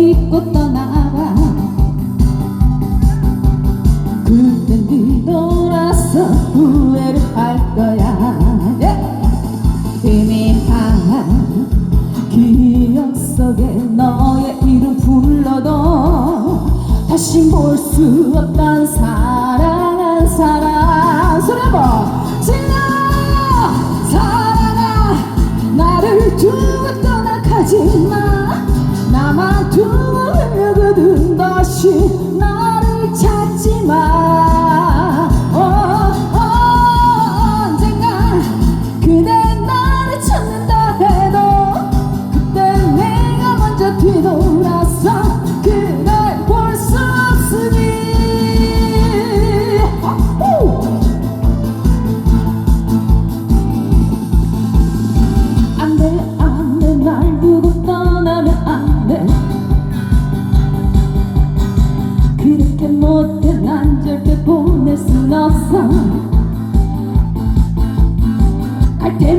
잊고 떠나가 그땐 뒤돌아서 후회를 할 거야. 예. 희미한 기억 속에 너의 이름 불러도 다시 볼 수 없던 사랑한 사람. 소리 한번. 질러 사랑아 나를 두고 떠나가지마. 나만 두고 흘러거든 다시 나를 찾지 마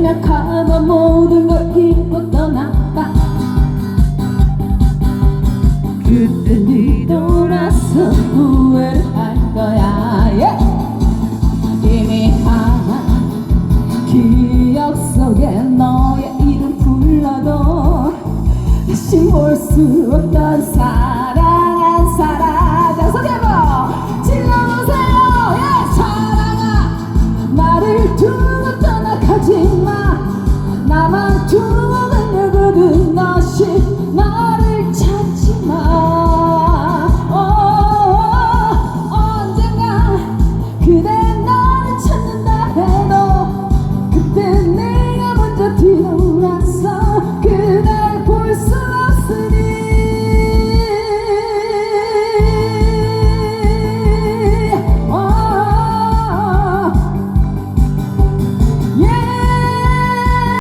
가도 모든 걸 잊고 떠나가 그때 뒤돌아서 후회를 할 거야. Yeah. 희미한 기억 속에 너의 이름 불러도 다시 볼 수 없던 사랑 두고 가려거든 다시 나를